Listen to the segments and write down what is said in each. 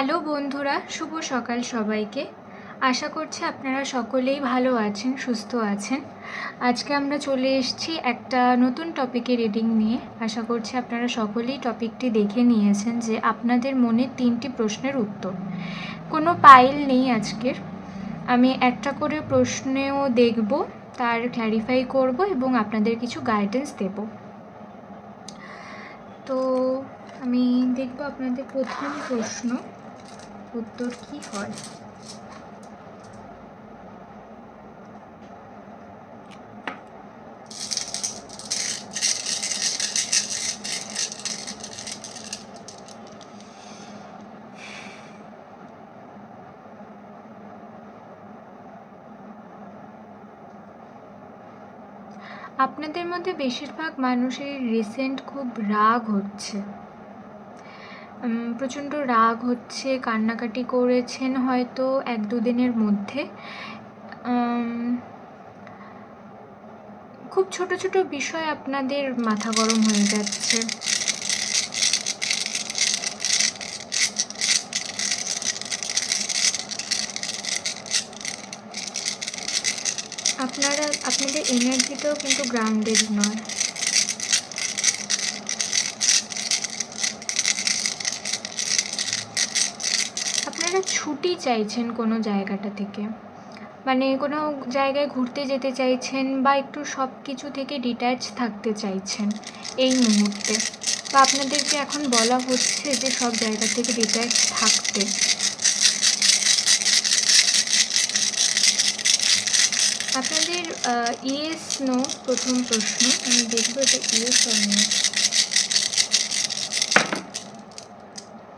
Hello বন্ধুরা, শুভ সকাল সবাইকে। আশা করছি আপনারা সকলেই ভালো আছেন, সুস্থ আছেন। আজকে আমরা চলে এসেছি একটা নতুন টপিকে রিডিং নিয়ে। আশা করছি আপনারা সকলেই টপিকটি দেখে নিয়েছেন যে আপনাদের মনে তিনটি প্রশ্নের উত্তর। কোনো পাইল নেই আজকের। আমি একটা করে প্রশ্নেও দেখব, তার ক্ল্যারিফাই করব এবং আপনাদের কিছু গাইডেন্স দেব। তো আমি দেখব আপনাদের প্রথম প্রশ্ন। উত্তর কি হয়? আপনাদের মধ্যে বেশিরভাগ মানুষের রিসেন্ট খুব রাগ হচ্ছে। প্রচণ্ড রাগ হচ্ছে, কান্নাকাটি করেছেন হয়তো এক দুদিনের মধ্যে। খুব ছোট ছোট বিষয় আপনাদের মাথা গরম হয়ে যাচ্ছে। আপনারা, আপনাদের এনার্জিটাও কিন্তু গ্রাউন্ডেড নয়। আপনারা ছুটি চাইছেন কোনো জায়গাটা থেকে। মানে কোনো জায়গায় ঘুরতে যেতে চাইছেন বা একটু সব কিছু থেকে ডিট্যাচ থাকতে চাইছেন এই মুহূর্তে। বা আপনাদেরকে এখন বলা হচ্ছে যে সব জায়গা থেকে ডিট্যাচ থাকতে। আপনাদের ইয়েস নো প্রথম প্রশ্ন। আমি দেখব এটা ইয়েস আর নো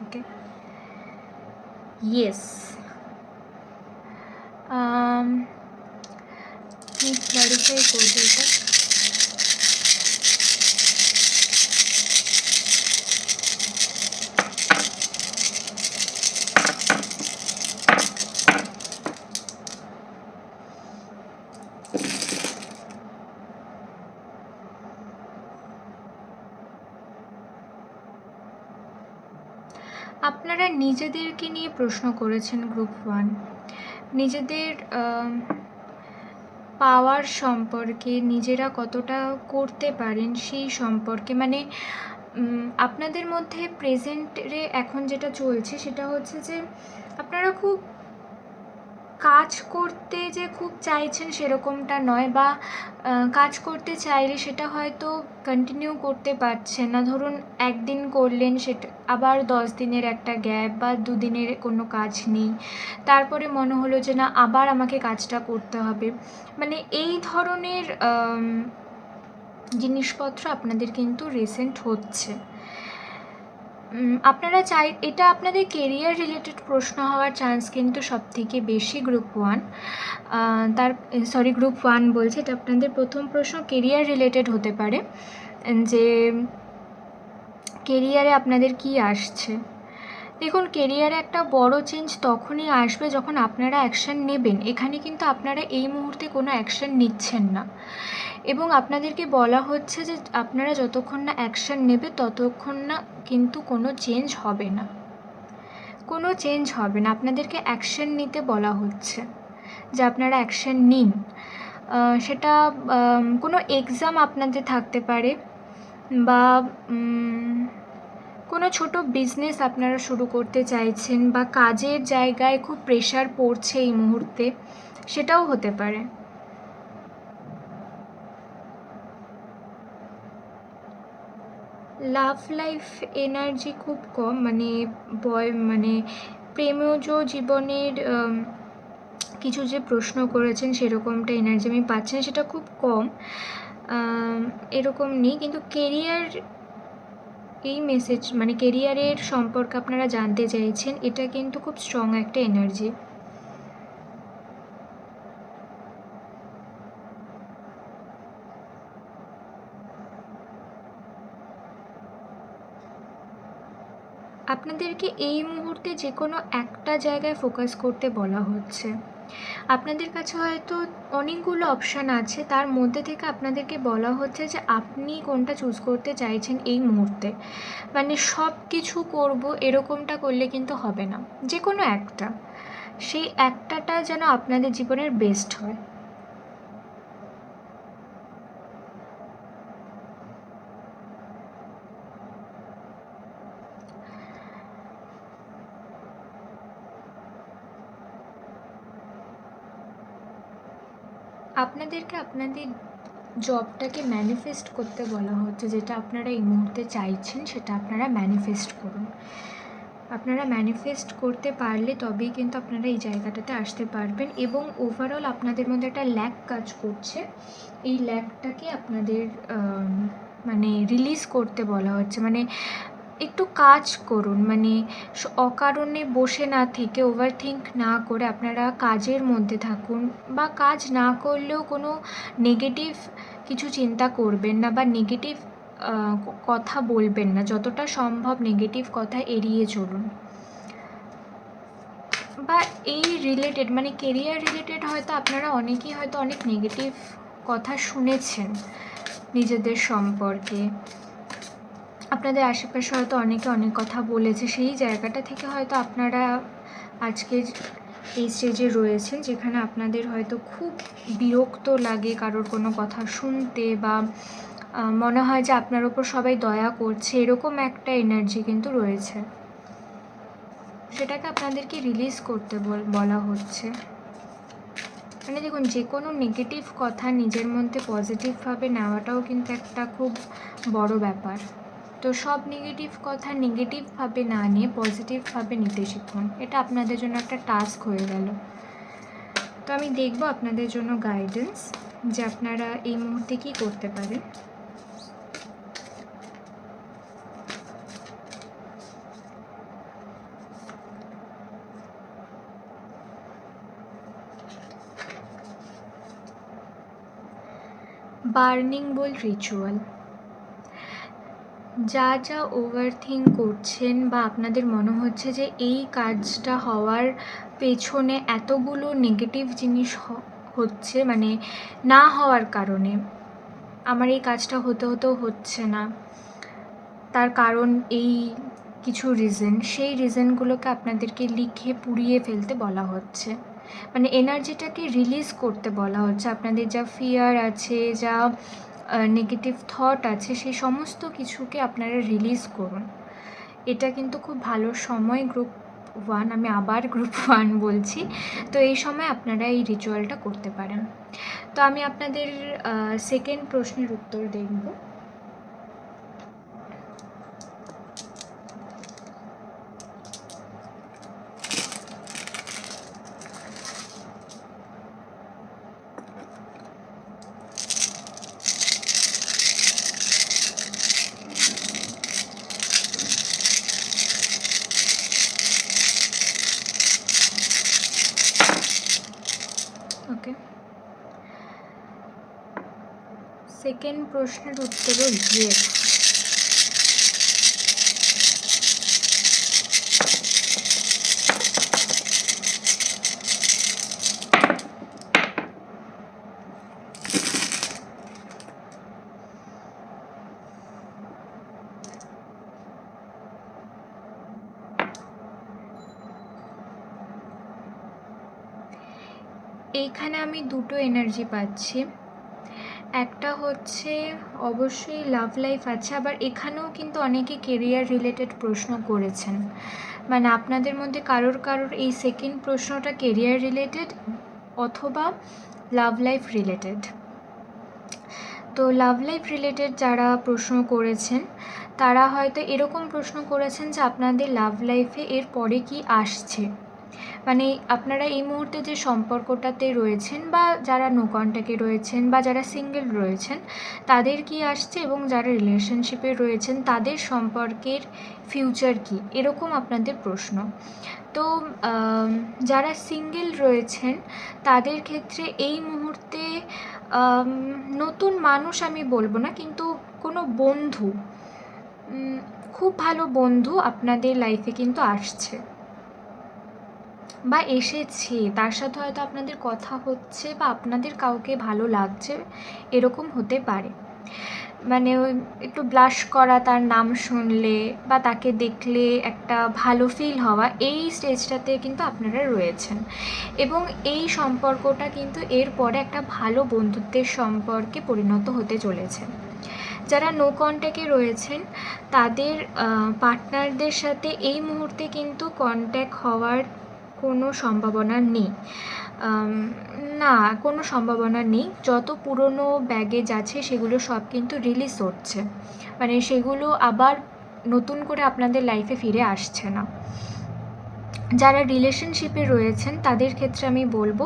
ওকে ইয়েস আমি ক্লারিফাই করব এটা আপনারা নিজেদেরকে নিয়ে প্রশ্ন করেছেন গ্রুপ ওয়ান। নিজেদের পাওয়ার সম্পর্কে নিজেরা কতটা করতে পারেন সেই সম্পর্কে মানে আপনাদের মধ্যে প্রেজেন্টে এখন যেটা চলছে সেটা হচ্ছে যে, আপনারা খুব কাজ করতে যে খুব চাইছেন সেরকমটা নয় বা কাজ করতে চাইলে সেটা হয়তো কন্টিনিউ করতে পারছেন না। ধরুন একদিন করলেন সেটা, আবার দশ দিনের একটা গ্যাপ বা দুদিনের কোনো কাজ নেই। তারপরে মনে হলো যে না, আবার আমাকে কাজটা করতে হবে। মানে এই ধরনের জিনিসপত্র আপনাদের কিন্তু রিসেন্ট হচ্ছে। আপনারা চাই, এটা আপনাদের কেরিয়ার রিলেটেড প্রশ্ন হওয়ার চান্স কিন্তু সব থেকে বেশি গ্রুপ ওয়ান তার সরি গ্রুপ ওয়ান বলছে, এটা আপনাদের প্রথম প্রশ্ন কেরিয়ার রিলেটেড হতে পারে। যে কেরিয়ারে আপনাদের কি আসছে? দেখুন কেরিয়ারে একটা বড় চেঞ্জ তখনই আসবে যখন আপনারা অ্যাকশান নেবেন। এখানে কিন্তু আপনারা এই মুহূর্তে কোনো অ্যাকশান নিচ্ছেন না। এবং আপনাদেরকে বলা হচ্ছে যে আপনারা যতক্ষণ না অ্যাকশান নেবে, ততক্ষণ না কিন্তু কোনো চেঞ্জ হবে না। কোনো চেঞ্জ হবে না। আপনাদেরকে অ্যাকশান নিতে বলা হচ্ছে যে আপনারা অ্যাকশান নিন। সেটা কোনো এক্সাম আপনাদের থাকতে পারে বা কোনো ছোট বিজনেস আপনারা শুরু করতে চাইছেন বা কাজের জায়গায় খুব প্রেশার পড়ছে এই মুহূর্তে, সেটাও হতে পারে। লাভ লাইফ এনার্জি খুব কম মানে বয় মানে প্রেমজ জীবনের কিছু যে প্রশ্ন করেছেন সেরকমটা এনার্জি আমি পাচ্ছি না, সেটা খুব কম। এরকম নেই, কিন্তু কেরিয়ার এই মেসেজ মানে কেরিয়ারের সম্পর্কে আপনারা জানতে চাইছেন, এটা কিন্তু খুব স্ট্রং একটা এনার্জি আপনাদেরকে এই মুহূর্তে যে কোনো একটা জায়গায় ফোকাস করতে বলা হচ্ছে। আপনাদের কাছে হয়তো অনেকগুলো অপশান আছে, তার মধ্যে থেকে আপনাদেরকে বলা হচ্ছে যে আপনি কোনটা চুজ করতে চাইছেন এই মুহূর্তে। মানে সব কিছু করব এরকমটা করলে কিন্তু হবে না। যে কোনো একটা। সেই একটাটা যেন আপনাদের জীবনের বেস্ট হয়। আপনাদেরকে আপনাদের জবটাকে ম্যানিফেস্ট করতে বলা হচ্ছে, যেটা আপনারা এই মুহূর্তে চাইছেন, সেটা আপনারা ম্যানিফেস্ট করুন। আপনারা ম্যানিফেস্ট করতে পারলে তবেই কিন্তু আপনারা এই জায়গাটাতে আসতে পারবেন এবং ওভারঅল আপনাদের মধ্যে একটা ল্যাক কাজ করছে। এই ল্যাকটাকে আপনাদের মানে রিলিজ করতে বলা হচ্ছে। মানে একটু কাজ করুন মানে অকারণে বসে না থেকে ওভার থিঙ্ক না করে আপনারা কাজের মধ্যে থাকুন বা কাজ না করলেও কোনো নেগেটিভ কিছু চিন্তা করবেন না বা নেগেটিভ কথা বলবেন না। যতটা সম্ভব নেগেটিভ কথা এড়িয়ে চলুন। বা এই রিলেটেড মানে কেরিয়ার রিলেটেড হয়তো আপনারা অনেকেই হয়তো অনেক নেগেটিভ কথা শুনেছেন নিজেদের সম্পর্কে। আপনাদের আশেপাশে হয়তো অনেকে অনেক কথা বলেছে, সেই জায়গাটা থেকে হয়তো আপনারা আজকে এই স্টেজে রয়েছেন, যেখানে আপনাদের হয়তো খুব বিরক্ত লাগে কারোর কোনো কথা শুনতে বা মনে হয় যে আপনার ওপর সবাই দয়া করছে, এরকম একটা এনার্জি কিন্তু রয়েছে। সেটাকে আপনাদেরকে রিলিজ করতে বল- বলা হচ্ছে। মানে দেখুন, যে কোনো নেগেটিভ কথা নিজের মধ্যে পজিটিভভাবে নেওয়াটাও কিন্তু একটা খুব বড় ব্যাপার। তো সব নেগেটিভ কথা নেগেটিভভাবে না নিয়ে পজিটিভভাবে নিতে শিখুন। এটা আপনাদের জন্য একটা টাস্ক হয়ে গেল। তো আমি দেখব আপনাদের জন্য গাইডেন্স যে আপনারা এই মুহূর্তে কী করতে পারেন। বার্নিং বল রিচুয়াল যা যা ওভার থিঙ্ক করছেন বা আপনাদের মনে হচ্ছে যে এই কাজটা হওয়ার পেছনে এতগুলো নেগেটিভ জিনিস হচ্ছে মানে না হওয়ার কারণে, আমার এই কাজটা হতে হতেও হচ্ছে না। তার কারণ এই কিছু রিজন সেই রিজনগুলোকে আপনাদেরকে লিখে পুড়িয়ে ফেলতে বলা হচ্ছে। মানে এনার্জিটাকে রিলিজ করতে বলা হচ্ছে। আপনাদের যা ফিয়ার আছে, যা নেগেটিভ থট আছে, সেই সমস্ত কিছুকে আপনারা রিলিজ করুন। এটা কিন্তু খুব ভালো সময় গ্রুপ ওয়ান আমি আবার গ্রুপ ওয়ান বলছি। তো এই সময় আপনারা এই রিচুয়ালটা করতে পারেন। তো আমি আপনাদের সেকেন্ড প্রশ্নের উত্তর দেখব। ওকে। সেকেন্ড প্রশ্নের উত্তর ইয়েস এইখানে আমি দুটো এনার্জি পাচ্ছি। একটা হচ্ছে অবশ্যই লাভ লাইফ আছে, আবার এখানেও কিন্তু অনেকে কেরিয়ার রিলেটেড প্রশ্ন করেছেন। মানে আপনাদের মধ্যে কারোর কারোর এই সেকেন্ড প্রশ্নটা কেরিয়ার রিলেটেড অথবা লাভ লাইফ রিলেটেড তো লাভ লাইফ রিলেটেড যারা প্রশ্ন করেছেন, তারা হয়তো এরকম প্রশ্ন করেছেন যে আপনাদের লাভ লাইফে এর পরে কি আসছে। মানে আপনারা এই মুহূর্তে যে সম্পর্কটাতে রয়েছেন বা যারা নো কন্ট্যাক্টে রয়েছেন বা যারা সিঙ্গেল রয়েছেন, তাদের কি আসছে এবং যারা রিলেশনশিপে রয়েছেন, তাদের সম্পর্কের ফিউচার কি? এরকম আপনাদের প্রশ্ন। তো যারা সিঙ্গেল রয়েছেন, তাদের ক্ষেত্রে এই মুহূর্তে নতুন মানুষ আমি বলব না, কিন্তু কোনো বন্ধু খুব ভালো বন্ধু আপনাদের লাইফে কিন্তু আসছে। বা এসেছে, তার সাথে হয়তো আপনাদের কথা হচ্ছে বা আপনাদের কাউকে ভালো লাগছে, এরকম হতে পারে। মানে ওই একটু ব্লাশ করা, তার নাম শুনলে বা তাকে দেখলে একটা ভালো ফিল হওয়া, এই স্টেজটাতে কিন্তু আপনারা রয়েছেন। এবং এই সম্পর্কটা কিন্তু এরপরে একটা ভালো বন্ধুত্বের সম্পর্কে পরিণত হতে চলেছে। যারা নো কন্ট্যাক্টে রয়েছেন, তাদের পার্টনারদের সাথে এই মুহূর্তে কিন্তু কন্ট্যাক্ট হওয়ার কোনো সম্ভাবনা নেই। না, কোনো সম্ভাবনা নেই। যত পুরনো ব্যাগেজ আছে, সেগুলো সব কিন্তু রিলিজ হচ্ছে। মানে সেগুলো আবার নতুন করে আপনাদের লাইফে ফিরে আসছে না। যারা রিলেশনশিপে রয়েছেন, তাদের ক্ষেত্রে আমি বলব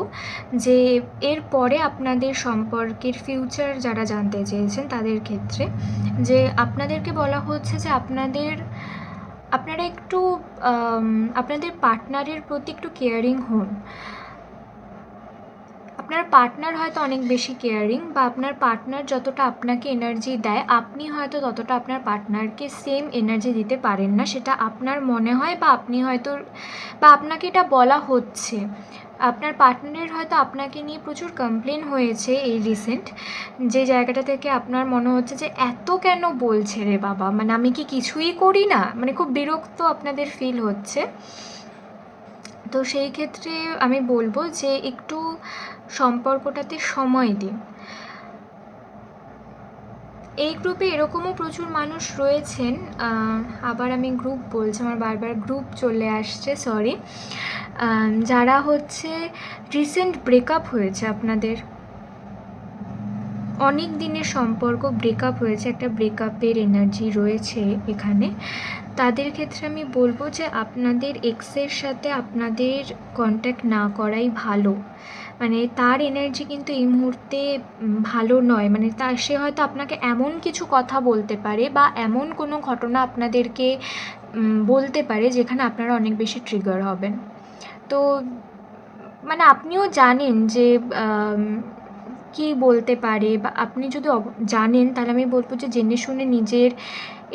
যে, এর পরে আপনাদের সম্পর্কের ফিউচার যারা জানতে চেয়েছেন, তাদের ক্ষেত্রে যে, আপনাদেরকে বলা হচ্ছে যে, আপনাদের আপনারা একটু আপনাদের পার্টনারের প্রতি একটু কেয়ারিং হন। আপনার পার্টনার হয়তো অনেক বেশি কেয়ারিং বা আপনার পার্টনার যতটা আপনাকে এনার্জি দেয়, আপনি হয়তো ততটা আপনার পার্টনারকে সেম এনার্জি দিতে পারেন না, সেটা আপনার মনে হয় বা আপনি হয়তো, বা আপনাকে এটা বলা হচ্ছে। আপনার পার্টনারের হয়তো আপনাকে নিয়ে প্রচুর কমপ্লেন হয়েছে এই রিসেন্ট যে জায়গাটা থেকে আপনার মনে হচ্ছে যে এত কেন বলছে রে বাবা? মানে আমি কি কিছুই করি না? মানে খুব বিরক্ত আপনাদের ফিল হচ্ছে। তো সেই ক্ষেত্রে আমি বলব যে একটু সম্পর্কটাতে সময় দিন। এই গ্রুপে এরকমও প্রচুর মানুষ রয়েছেন আবার আমি গ্রুপ বলছি, আমার বারবার গ্রুপ চলে আসছে সরি যারা হচ্ছে রিসেন্ট ব্রেকআপ হয়েছে আপনাদের। অনেক দিনের সম্পর্ক ব্রেকআপ হয়েছে, একটা ব্রেকআপের এনার্জি রয়েছে এখানে। তাদের ক্ষেত্রে আমি বলব যে আপনাদের এক্সের সাথে আপনাদের কন্ট্যাক্ট না করাই ভালো। মানে তার এনার্জি কিন্তু এই মুহূর্তে ভালো নয়। মানে তা, সে হয়তো আপনাকে এমন কিছু কথা বলতে পারে বা এমন কোনো ঘটনা আপনাদেরকে বলতে পারে যেখানে আপনারা অনেক বেশি ট্রিগার হবেন। তো মানে আপনিও জানেন যে কী বলতে পারে বা আপনি যদি জানেন তাহলে আমি বলব যে জেনে শুনে নিজের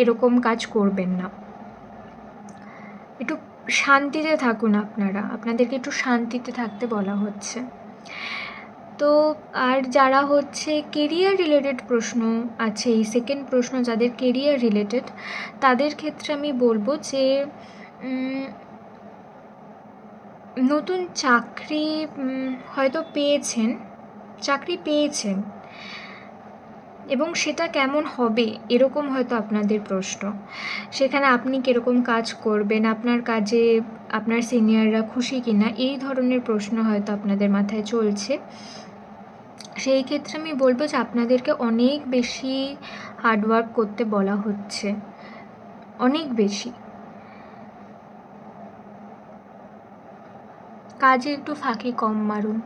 এরকম কাজ করবেন না। একটু শান্তিতে থাকুন আপনারা। আপনাদেরকে একটু শান্তিতে থাকতে বলা হচ্ছে। তো আর যারা হচ্ছে কেরিয়ার রিলেটেড প্রশ্ন আছে, এই সেকেন্ড প্রশ্ন যাদের কেরিয়ার রিলেটেড তাদের ক্ষেত্রে আমি বলব যে নতুন চাকরি হয়তো পেয়েছেন, চাকরি পেয়েছেন। এবং সেটা কেমন হবে এরকম হয়তো আপনাদের প্রশ্ন। সেখানে আপনি কীরকম কাজ করবেন, আপনার কাজে আপনার সিনিয়ররা খুশি কিনা, এই ধরনের প্রশ্ন হয়তো আপনাদের মাথায় চলছে। সেই ক্ষেত্রে আমি বলব যে আপনাদেরকে অনেক বেশি হার্ডওয়ার্ক করতে বলা হচ্ছে। অনেক বেশি। কাজে একটু ফাঁকি কম মারুন।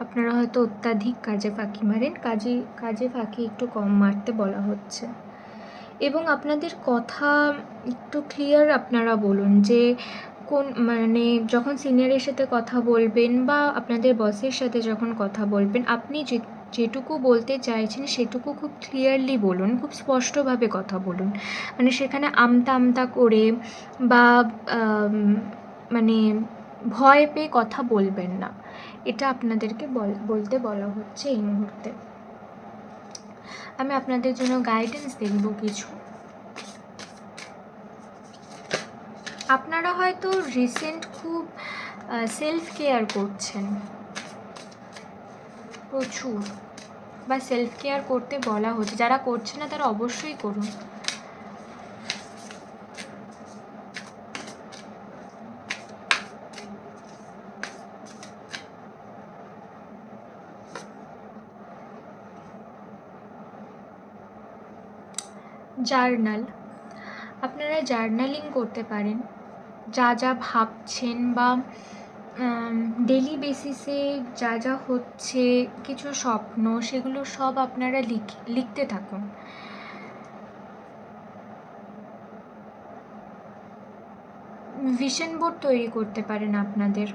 আপনারা হয়তো অত্যাধিক কাজে ফাঁকি মারেন, কাজে কাজে ফাঁকি একটু কম মারতে বলা হচ্ছে। এবং আপনাদের কথা একটু ক্লিয়ার আপনারা বলুন যে, কোন মানে যখন সিনিয়রের সাথে কথা বলবেন বা আপনাদের বসের সাথে যখন কথা বলবেন, আপনি যে, যেটুকু বলতে চাইছেন সেটুকু খুব ক্লিয়ারলি বলুন, খুব স্পষ্টভাবে কথা বলুন। মানে সেখানে আমতা আমতা করে বা মানে ভয় পেয়ে কথা বলবেন না। এটা আপনাদেরকে বলতে বলা হচ্ছে এই মুহূর্তে। আমি আপনাদের জন্য গাইডেন্স দেখব কিছু। আপনারা হয়তো রিসেন্ট খুব সেলফ কেয়ার করছেন। প্রচুর। বা সেলফ কেয়ার করতে বলা হচ্ছে। যারা করছে না তারা অবশ্যই করুন। জার্নাল। আপনারা জার্নালিং করতে পারেন। যা যা ভাবছেন বা ডেলি বেসিসে যা যা হচ্ছে, কিছু স্বপ্ন, সেগুলো সব আপনারা লিখতে থাকুন। ভিশন বোর্ড তৈরি করতে পারেন আপনাদের।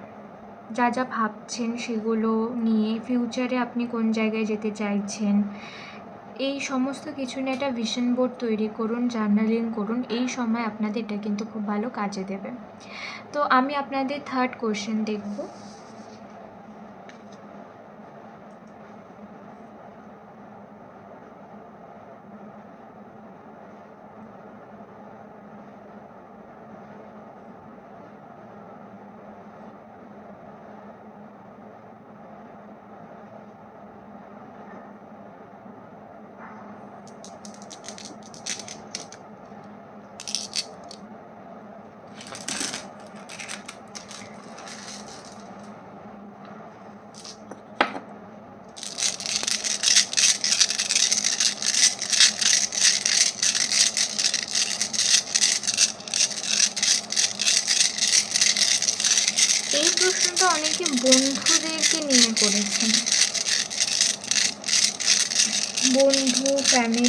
যা যা ভাবছেন সেগুলো নিয়ে ফিউচারে আপনি কোন জায়গায় যেতে চাইছেন এই সমস্ত কিছু নিয়ে একটা ভিশন বোর্ড তৈরি করুন জার্নালিং করুন, এই সময় আপনাদের এটা কিন্তু খুব ভালো কাজে দেবে। তো আমি আপনাদের থার্ড কোশ্চেন দেখব এই প্রশ্নটা অনেকে বন্ধুদেরকে নিয়ে করেছেন বন্ধু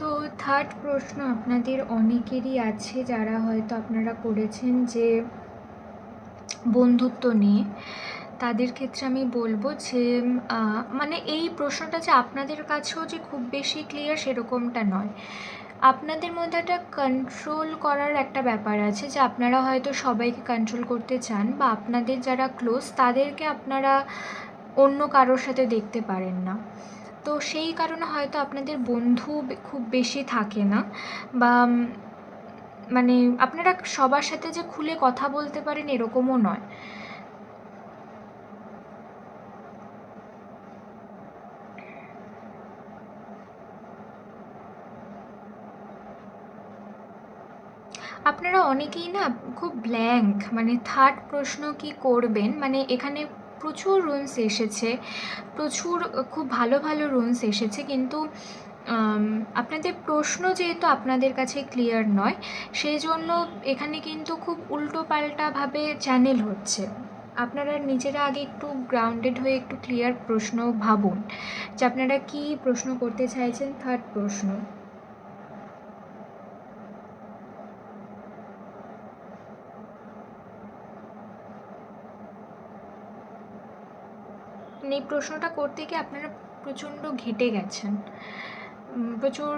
তো থার্ড প্রশ্ন আপনাদের অনেকেরই আছে যারা হয়তো আপনারা করেছেন যে বন্ধুত্ব নিয়ে। তাদের ক্ষেত্রে আমি বলব যে মানে এই প্রশ্নটা যে আপনাদের কাছেও যে খুব বেশি ক্লিয়ার সেরকমটা নয়। আপনাদের মধ্যে একটা কন্ট্রোল করার একটা ব্যাপার আছে যে আপনারা হয়তো সবাইকে কন্ট্রোল করতে চান বা আপনাদের যারা ক্লোজ তাদেরকে আপনারা অন্য কারোর সাথে দেখতে পারেন না। তো সেই কারণে হয়তো আপনাদের বন্ধু খুব বেশি থাকে না বা মানে আপনারা সবার সাথে যে খুলে কথা বলতে পারেন এরকমও নয়। আপনারা অনেকেই না খুব ব্ল্যাঙ্ক মানে থার্ড প্রশ্ন কি করবেন? মানে এখানে প্রচুর রুনস এসেছে। প্রচুর, খুব ভালো ভালো রুনস এসেছে কিন্তু আপনাদের প্রশ্ন যেহেতু আপনাদের কাছে ক্লিয়ার নয়, সেই জন্য এখানে কিন্তু খুব উল্টো পাল্টাভাবে চ্যানেল হচ্ছে। আপনারা নিজেরা আগে একটু গ্রাউন্ডেড হয়ে একটু ক্লিয়ার প্রশ্ন ভাবুন যে আপনারা কী প্রশ্ন করতে চাইছেন? থার্ড প্রশ্ন। এই প্রশ্নটা করতে গিয়ে আপনারা প্রচণ্ড ঘেটে গেছেন। প্রচুর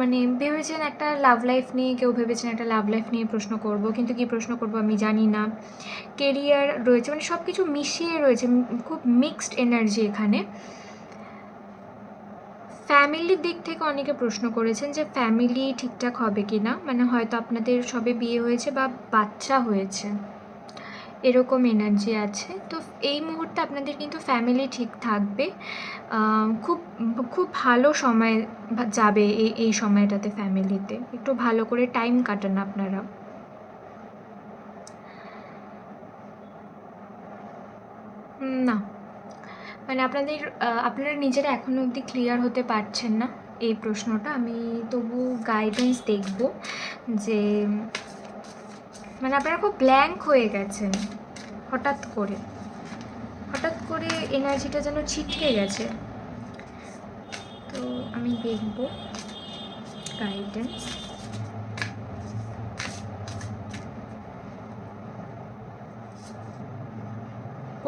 মানে ভেবেছেন একটা লাভ লাইফ নিয়ে, কেউ ভেবেছেন একটা লাভ লাইফ নিয়ে প্রশ্ন করব, কিন্তু কী প্রশ্ন করব আমি জানি না। কেরিয়ার রয়েছে মানে সব কিছু মিশিয়ে রয়েছে খুব মিক্সড এনার্জি এখানে। ফ্যামিলির দিক থেকে অনেকে প্রশ্ন করেছেন যে ফ্যামিলি ঠিকঠাক হবে কি না মানে হয়তো আপনাদের সবে বিয়ে হয়েছে বা বাচ্চা হয়েছে। এরকম এনার্জি আছে। তো এই মুহূর্তে আপনাদের কিন্তু ফ্যামিলি ঠিক থাকবে। খুব খুব ভালো সময় যাবে এই এই সময়টাতে ফ্যামিলিতে একটু ভালো করে টাইম কাটান আপনারা। না। মানে আপনাদের আপনারা নিজেরা এখনও অবধি ক্লিয়ার হতে পারছেন না এই প্রশ্নটা। আমি তবু গাইডেন্স দেখব যে মানে আপনারা খুব ব্ল্যাঙ্ক হয়ে গেছেন, হঠাৎ করে। হঠাৎ করে এনার্জিটা যেন ছিটকে গেছে। তো আমি দেখব গাইডেন্স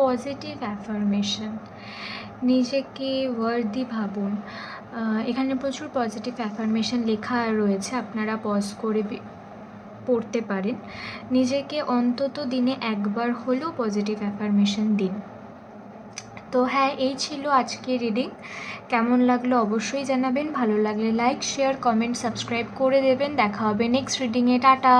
পজিটিভ অ্যাফার্মেশন নিজেকে ওয়ার্দি ভাবুন। এখানে প্রচুর পজিটিভ অ্যাফার্মেশন লেখা রয়েছে। আপনারা পজ করে পড়তে পারেন। নিজেকে অন্তত দিনে একবার হলেও পজিটিভ অ্যাফার্মেশন দিন। তো হ্যাঁ এই ছিল আজকে রিডিং কেমন লাগল অবশ্যই জানাবেন। ভালো লাগলে লাইক শেয়ার কমেন্ট সাবস্ক্রাইব করে দেবেন। দেখা হবে নেক্সট রিডিংয়ে টাটা!